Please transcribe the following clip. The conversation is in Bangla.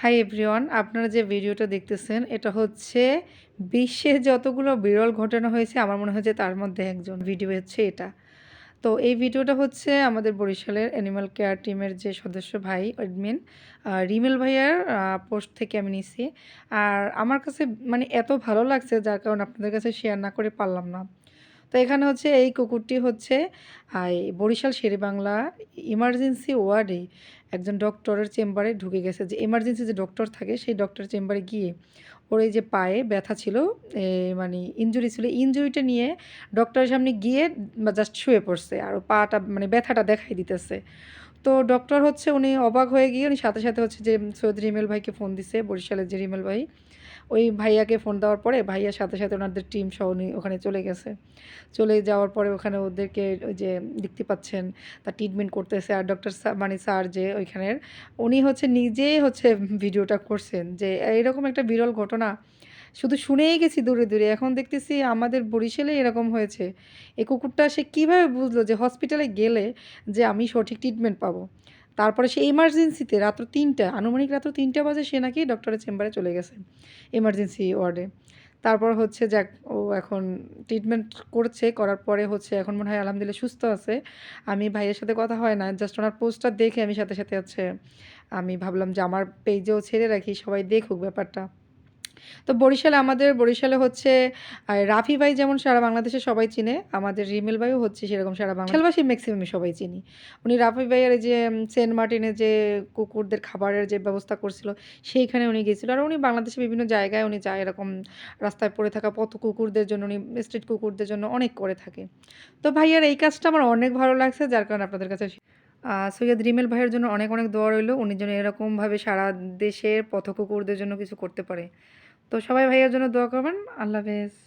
হাই এভরিওয়ান, আপনারা যে ভিডিওটা দেখতেছেন, এটা হচ্ছে বিশ্বে যতগুলো বিরল ঘটনা হয়েছে, আমার মনে হয় যে তার মধ্যে একজন ভিডিও হচ্ছে এটা। তো এই ভিডিওটা হচ্ছে আমাদের বরিশালের অ্যানিমাল কেয়ার টিমের যে সদস্য ভাই অ্যাডমিন রিমেল ভাইয়ার পোস্ট থেকে আমি নিছি। আর আমার কাছে মানে এত ভালো লাগছে, যার কারণে আপনাদের কাছে শেয়ার না করে পারলাম না। তো এখানে হচ্ছে এই কুকুরটি হচ্ছে বরিশাল শেরেবাংলা ইমার্জেন্সি ওয়ার্ডে একজন ডক্টরের চেম্বারে ঢুকে গেছে। যে ইমার্জেন্সি যে ডক্টর থাকে, সেই ডক্টর চেম্বারে গিয়ে ওর এই যে পায়ে ব্যথা ছিল মানে ইঞ্জুরি ছিল ইঞ্জুরিটা নিয়ে ডক্টরের সামনে গিয়ে জাস্ট শুয়ে পড়ছে আর পাটা মানে ব্যথাটা দেখাই দিতেছে। তো ডক্টর হচ্ছে উনি অবাক হয়ে গিয়ে, উনি সাথে সাথে হচ্ছে যে সৈয়দ রিমেল ভাইকে ফোন দিছে, বরিশালের যে রিমেল ভাই, ওই ভাইয়াকে ফোন দেওয়ার পরে ভাইয়ার সাথে সাথে ওনাদের টিম সহ উনি ওখানে চলে গেছে। চলে যাওয়ার পরে ওখানে ওদেরকে ওই যে দেখতে পাচ্ছেন, তার ট্রিটমেন্ট করতেছে। আর ডক্টর মানে স্যার যে ওইখানের, উনি হচ্ছে নিজেই হচ্ছে ভিডিওটা করছেন যে, এরকম একটা বিরল ঘটনা। শুধু শুনেই গেছি দূরে দূরে, এখন দেখতেছি আমাদের বরিশালে এরকম হয়েছে। এই কুকুরটা সে কীভাবে বুঝলো যে হসপিটালে গেলে যে আমি সঠিক ট্রিটমেন্ট পাবো? তারপরে সে এমার্জেন্সিতে রাত্র তিনটা, আনুমানিক রাত্র তিনটা বাজে সে নাকি ডক্টরের চেম্বারে চলে গেছে এমার্জেন্সি ওয়ার্ডে তারপর হচ্ছে যাক, ও এখন ট্রিটমেন্ট করছে, করার পরে হচ্ছে এখন মনে হয় আলহামদুলিল্লাহ সুস্থ আছে। আমি ভাইয়ের সাথে কথা হয় না জাস্ট ওনার পোস্টার দেখে আমি সাথে সাথে হচ্ছে আমি ভাবলাম যে আমার পেজেও ছেড়ে রাখি, সবাই দেখুক ব্যাপারটা। তো বরিশালে আমাদের, বরিশালে হচ্ছে রাফি ভাই যেমন সারা বাংলাদেশে সবাই চিনে, আমাদের রিমেল ভাইও হচ্ছে সেরকম সারা বাংলাদেশবাসী ম্যাক্সিমামই সবাই চিনি। উনি রাফি ভাইয়ের যে সেন্ট মার্টিনে যে কুকুরদের খাবারের যে ব্যবস্থা করছিল, সেইখানে উনি গেছিল আর উনি বাংলাদেশে বিভিন্ন জায়গায় উনি যায় এরকম রাস্তায় পড়ে থাকা পথ কুকুরদের জন্য, উনি স্ট্রিট কুকুরদের জন্য অনেক করে থাকে। তো ভাইয়ার এই কাজটা আমার অনেক ভালো লাগছে, যার কারণে আপনাদের কাছে সৈয়দ রিমেল ভাইয়ের জন্য অনেক অনেক দোয়া রইল। উনি যেন এরকমভাবে সারা দেশের পথ কুকুরদের জন্য কিছু করতে পারে। তো সবাই ভাইয়ের জন্য দোয়া করবেন। আল্লাহ হাফেজ।